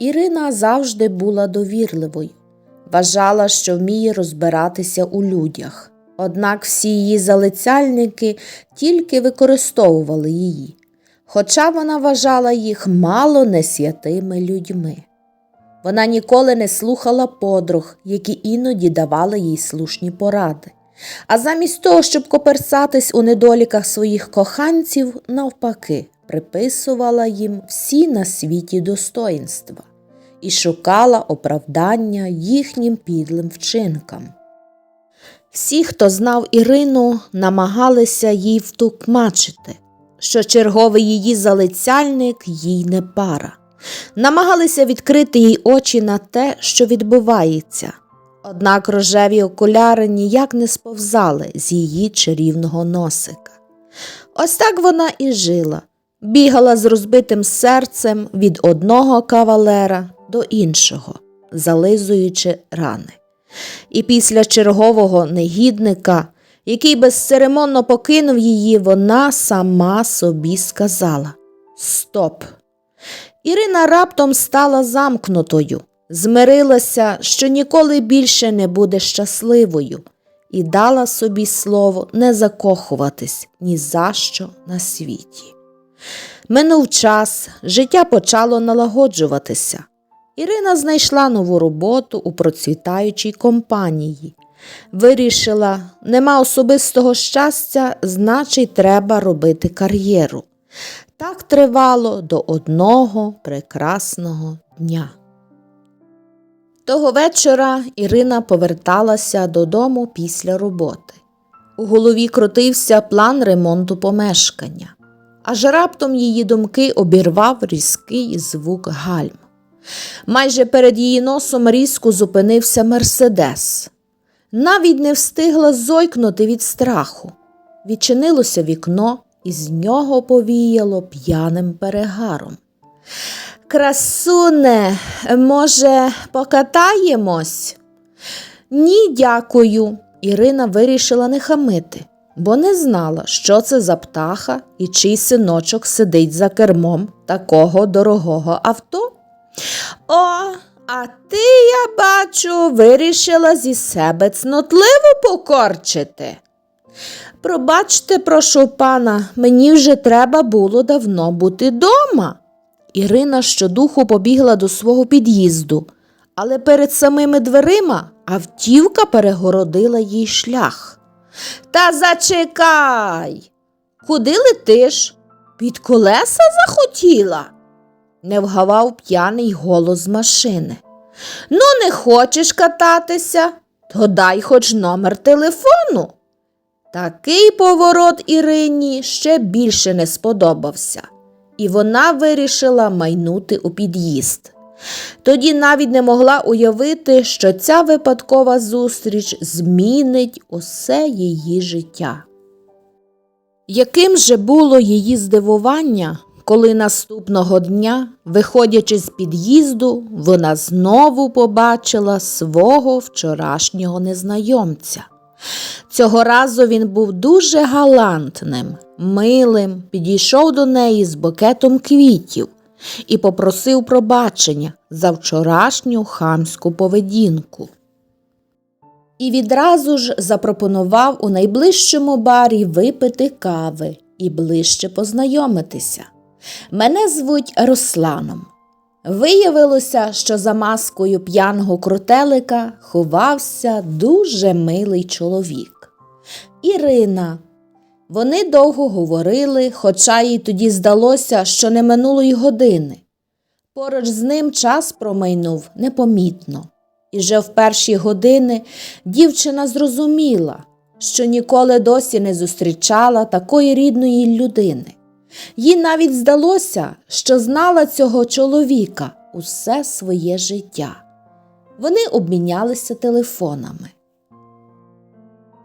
Ірина завжди була довірливою, вважала, що вміє розбиратися у людях. Однак всі її залицяльники тільки використовували її, хоча вона вважала їх мало не святими людьми. Вона ніколи не слухала подруг, які іноді давали їй слушні поради. А замість того, щоб коперсатись у недоліках своїх коханців, навпаки, приписувала їм всі на світі достоїнства і шукала оправдання їхнім підлим вчинкам. Всі, хто знав Ірину, намагалися їй втукмачити, що черговий її залицяльник їй не пара. Намагалися відкрити їй очі на те, що відбувається. Однак рожеві окуляри ніяк не сповзали з її чарівного носика. Ось так вона і жила, бігала з розбитим серцем від одного кавалера до іншого, зализуючи рани. І після чергового негідника, який безцеремонно покинув її, вона сама собі сказала Стоп! Ірина раптом стала замкнутою, змирилася, що ніколи більше не буде щасливою, і дала собі слово не закохуватись ні за що на світі. Минув час, життя почало налагоджуватися. Ірина знайшла нову роботу у процвітаючій компанії. Вирішила, нема особистого щастя, значить, треба робити кар'єру. Так тривало до одного прекрасного дня. Того вечора Ірина поверталася додому після роботи. У голові крутився план ремонту помешкання, аж раптом її думки обірвав різкий звук гальм. Майже перед її носом різко зупинився Мерседес. Навіть не встигла зойкнути від страху. Відчинилося вікно, і з нього повіяло п'яним перегаром. Красуне, може, покатаємось? Ні, дякую. Ірина вирішила не хамити, бо не знала, що це за птаха і чий синочок сидить за кермом такого дорогого авто. О, а ти, я бачу, вирішила зі себе цнотливо покорчити. Пробачте, прошу пана, мені вже треба було давно бути дома. Ірина щодуху побігла до свого під'їзду, але перед самими дверима автівка перегородила їй шлях. Та зачекай. Куди летиш? Під колеса захотіла? Не вгавав п'яний голос машини. Ну, не хочеш кататися, то дай хоч номер телефону. Такий поворот Ірині ще більше не сподобався, і вона вирішила майнути у під'їзд. Тоді навіть не могла уявити, що ця випадкова зустріч змінить усе її життя. Яким же було її здивування, коли наступного дня, виходячи з під'їзду, вона знову побачила свого вчорашнього незнайомця. Цього разу він був дуже галантним, милим, підійшов до неї з букетом квітів і попросив пробачення за вчорашню хамську поведінку. І відразу ж запропонував у найближчому барі випити кави і ближче познайомитися. Мене звуть Русланом. Виявилося, що за маскою п'яного крутелика ховався дуже милий чоловік. Ірина. Вони довго говорили, хоча їй тоді здалося, що не минуло й години. Поруч з ним час промайнув непомітно, і вже в перші години дівчина зрозуміла, що ніколи досі не зустрічала такої рідної людини. Їй навіть здалося, що знала цього чоловіка усе своє життя. Вони обмінялися телефонами.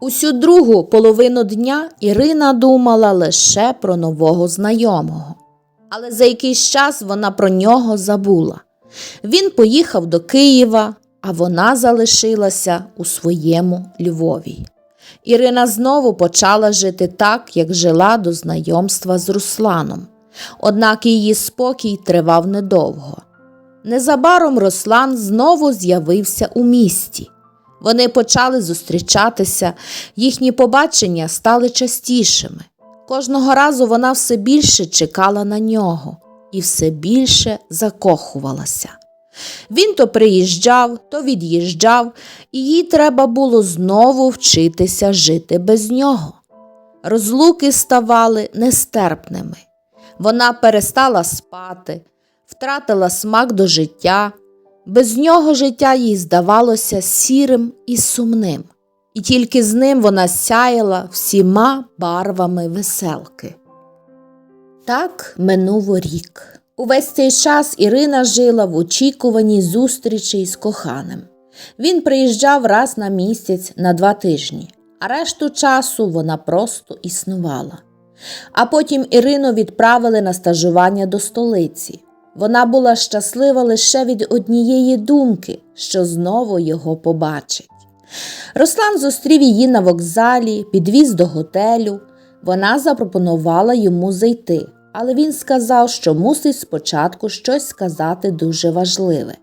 Усю другу половину дня Ірина думала лише про нового знайомого, але за якийсь час вона про нього забула. Він поїхав до Києва, а вона залишилася у своєму Львові. Ірина знову почала жити так, як жила до знайомства з Русланом. Однак її спокій тривав недовго. Незабаром Руслан знову з'явився у місті. Вони почали зустрічатися, їхні побачення стали частішими. Кожного разу вона все більше чекала на нього і все більше закохувалася. Він то приїжджав, то від'їжджав, і їй треба було знову вчитися жити без нього. Розлуки ставали нестерпними. Вона перестала спати, втратила смак до життя. Без нього життя їй здавалося сірим і сумним, і тільки з ним вона сяяла всіма барвами веселки. Так минув рік. Увесь цей час Ірина жила в очікуванні зустрічі з коханим. Він приїжджав раз на місяць на два тижні, а решту часу вона просто існувала. А потім Ірину відправили на стажування до столиці. Вона була щаслива лише від однієї думки, що знову його побачить. Руслан зустрів її на вокзалі, підвіз до готелю. Вона запропонувала йому зайти, але він сказав, що мусить спочатку щось сказати дуже важливе.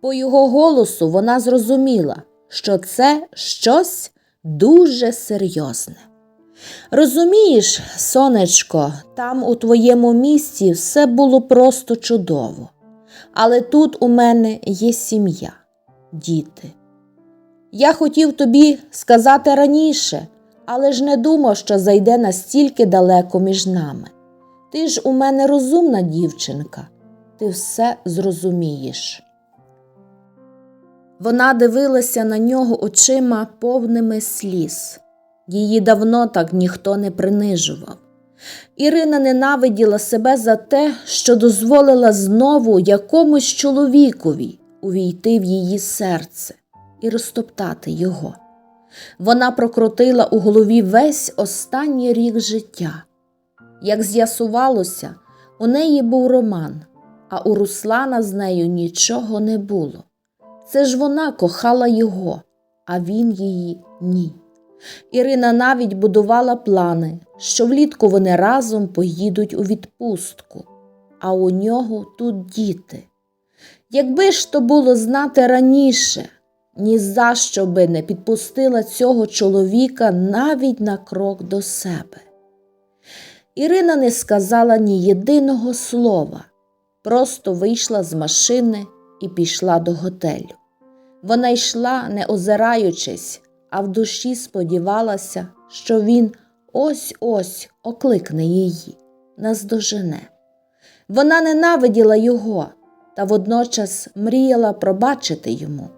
По його голосу вона зрозуміла, що це щось дуже серйозне. Розумієш, сонечко, там у твоєму місці все було просто чудово. Але тут у мене є сім'я, діти. Я хотів тобі сказати раніше, але ж не думав, що зайде настільки далеко між нами. Ти ж у мене розумна дівчинка, ти все зрозумієш. Вона дивилася на нього очима повними сліз. Її давно так ніхто не принижував. Ірина ненавиділа себе за те, що дозволила знову якомусь чоловікові увійти в її серце і розтоптати його. Вона прокрутила у голові весь останній рік життя. Як з'ясувалося, у неї був роман, а у Руслана з нею нічого не було. Це ж вона кохала його, а він її ні. Ірина навіть будувала плани, що влітку вони разом поїдуть у відпустку, а у нього тут діти. Якби ж то було знати раніше, ні за що би не підпустила цього чоловіка навіть на крок до себе. Ірина не сказала ні єдиного слова, просто вийшла з машини і пішла до готелю. Вона йшла, не озираючись, а в душі сподівалася, що він ось ось окликне її, наздожене. Вона ненавиділа його та водночас мріяла пробачити йому.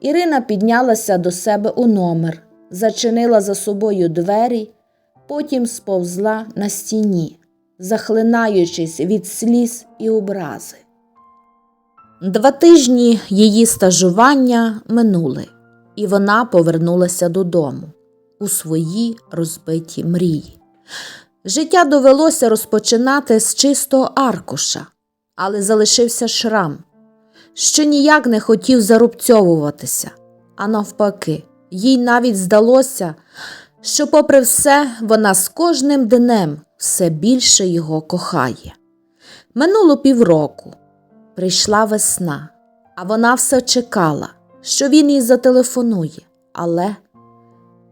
Ірина піднялася до себе у номер, зачинила за собою двері, потім сповзла на стіні, захлинаючись від сліз і образи. Два тижні її стажування минули, і вона повернулася додому у свої розбиті мрії. Життя довелося розпочинати з чистого аркуша, але залишився шрам, що ніяк не хотів зарубцьовуватися, а навпаки, їй навіть здалося, що, попри все, вона з кожним днем все більше його кохає. Минуло півроку. Прийшла весна, а вона все чекала, що він їй зателефонує, але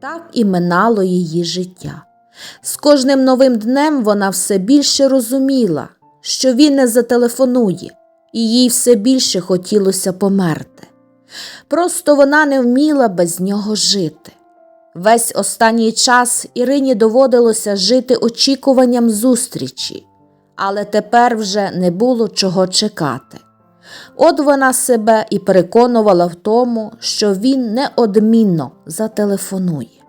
так і минало її життя. З кожним новим днем вона все більше розуміла, що він не зателефонує, і їй все більше хотілося померти. Просто вона не вміла без нього жити. Весь останній час Ірині доводилося жити очікуванням зустрічі, але тепер вже не було чого чекати. От вона себе і переконувала в тому, що він неодмінно зателефонує.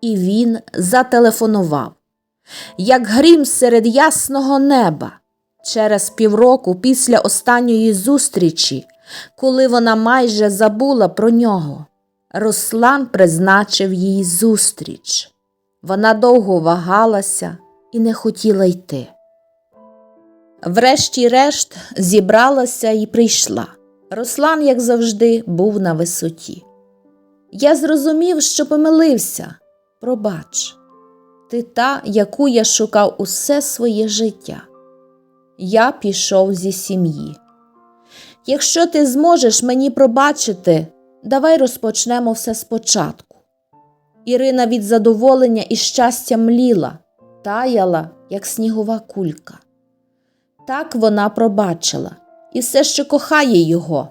І він зателефонував, як грім серед ясного неба, через півроку після останньої зустрічі, коли вона майже забула про нього. Руслан призначив їй зустріч. Вона довго вагалася і не хотіла йти. Врешті-решт зібралася і прийшла. Руслан, як завжди, був на висоті. Я зрозумів, що помилився. Пробач, ти та, яку я шукав усе своє життя. Я пішов зі сім'ї. Якщо ти зможеш мені пробачити, давай розпочнемо все спочатку. Ірина від задоволення і щастя мліла, таяла, як снігова кулька. Так вона пробачила і все ще кохає його.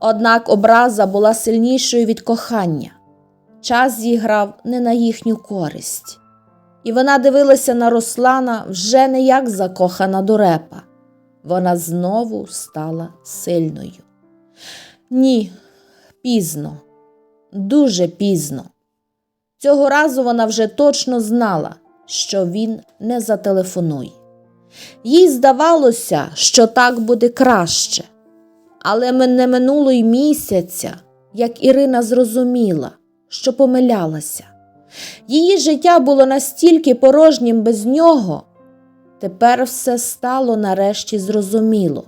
Однак образа була сильнішою від кохання. Час зіграв не на їхню користь. І вона дивилася на Руслана вже не як закохана дурепа. Вона знову стала сильною. Ні, пізно, дуже пізно. Цього разу вона вже точно знала, що він не зателефонує. Їй здавалося, що так буде краще. Але не минуло й місяця, як Ірина зрозуміла, що помилялася. Її життя було настільки порожнім без нього. Тепер все стало нарешті зрозуміло,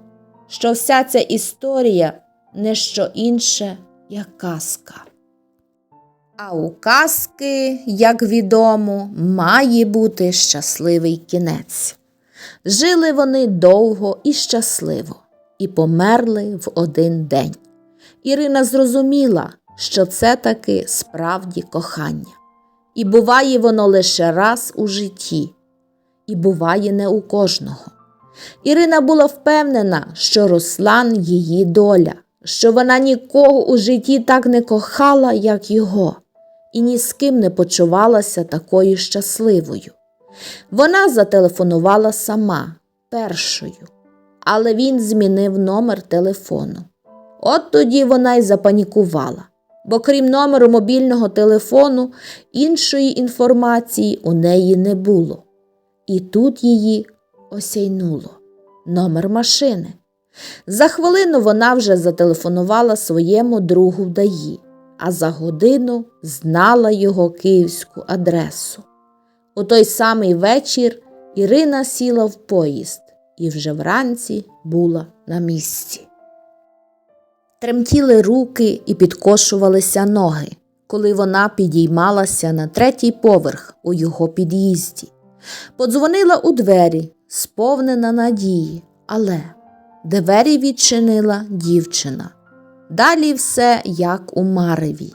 що вся ця історія не що інше, як казка. А у казки, як відомо, має бути щасливий кінець. Жили вони довго і щасливо, і померли в один день. Ірина зрозуміла, що це таки справді кохання. І буває воно лише раз у житті, і буває не у кожного. Ірина була впевнена, що Руслан її доля, що вона нікого у житті так не кохала, як його, і ні з ким не почувалася такою щасливою. Вона зателефонувала сама першою, але він змінив номер телефону. От тоді вона й запанікувала, бо крім номеру мобільного телефону, іншої інформації у неї не було. І тут її осяйнуло номер машини. За хвилину вона вже зателефонувала своєму другу в ДАІ, а за годину знала його київську адресу. У той самий вечір Ірина сіла в поїзд і вже вранці була на місці. Тремтіли руки і підкошувалися ноги, коли вона підіймалася на третій поверх у його під'їзді. Подзвонила у двері, сповнена надії, але двері відчинила дівчина. Далі все як у мареві.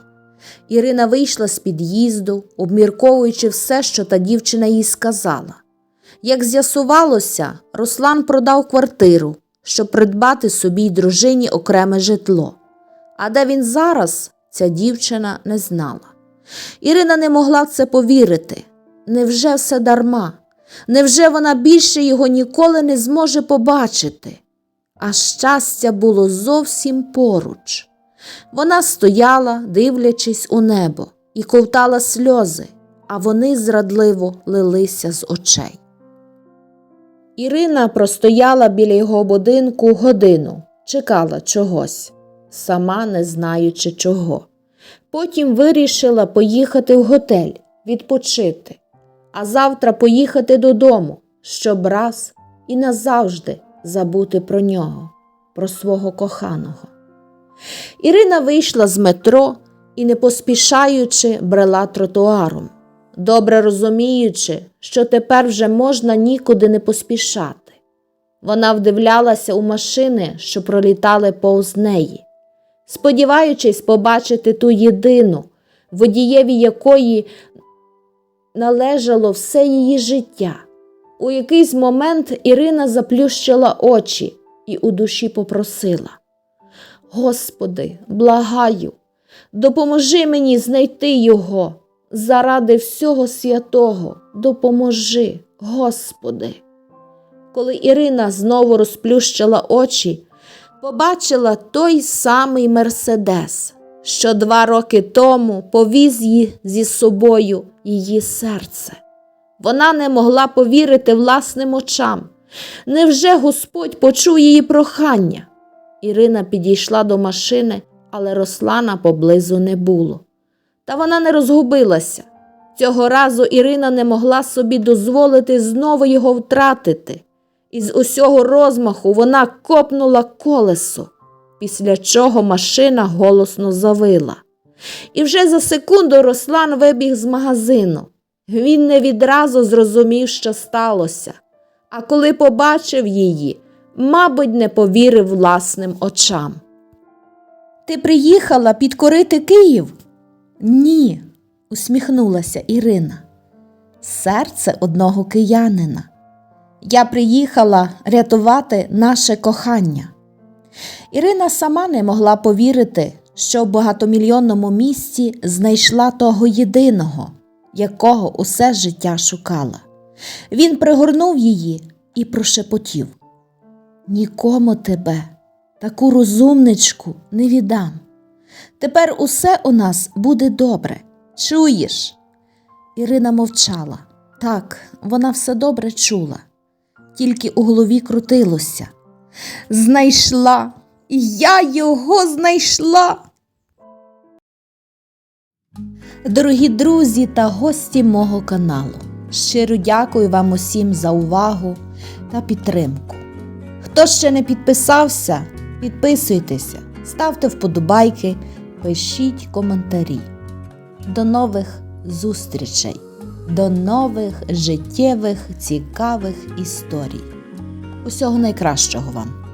Ірина вийшла з під'їзду, обмірковуючи все, що та дівчина їй сказала. Як з'ясувалося, Руслан продав квартиру, щоб придбати собі й дружині окреме житло. А де він зараз, ця дівчина не знала. Ірина не могла в це повірити. Невже все дарма? Невже вона більше його ніколи не зможе побачити? А щастя було зовсім поруч. Вона стояла, дивлячись у небо, і ковтала сльози, а вони зрадливо лилися з очей. Ірина простояла біля його будинку годину, чекала чогось, сама не знаючи чого. Потім вирішила поїхати в готель, відпочити, а завтра поїхати додому, щоб раз і назавжди забути про нього, про свого коханого. Ірина вийшла з метро і, не поспішаючи, брела тротуаром, добре розуміючи, що тепер вже можна нікуди не поспішати. Вона вдивлялася у машини, що пролітали повз неї, сподіваючись побачити ту єдину, водієві якої належало все її життя. У якийсь момент Ірина заплющила очі і у душі попросила. Господи, благаю, допоможи мені знайти його. Заради всього святого, допоможи, Господи. Коли Ірина знову розплющила очі, побачила той самий Мерседес, що два роки тому повіз її зі собою її серце. Вона не могла повірити власним очам. Невже Господь почув її прохання? Ірина підійшла до машини, але Руслана поблизу не було. Та вона не розгубилася. Цього разу Ірина не могла собі дозволити знову його втратити. Із усього розмаху вона копнула колесо, після чого машина голосно завила. І вже за секунду Руслан вибіг з магазину. Він не відразу зрозумів, що сталося. А коли побачив її, мабуть, не повірив власним очам. Ти приїхала підкорити Київ? Ні, усміхнулася Ірина. Серце одного киянина. Я приїхала рятувати наше кохання. Ірина сама не могла повірити, що в багатомільйонному місті знайшла того єдиного, якого усе життя шукала. Він пригорнув її і прошепотів: Нікому тебе, таку розумничку, не віддам. Тепер усе у нас буде добре. Чуєш? Ірина мовчала. Так, вона все добре чула, тільки у голові крутилося. Знайшла, я його знайшла. Дорогі друзі та гості мого каналу, щиро дякую вам усім за увагу та підтримку. Хто ще не підписався, підписуйтеся, ставте вподобайки, пишіть коментарі. До нових зустрічей, до нових життєвих цікавих історій. Усього найкращого вам!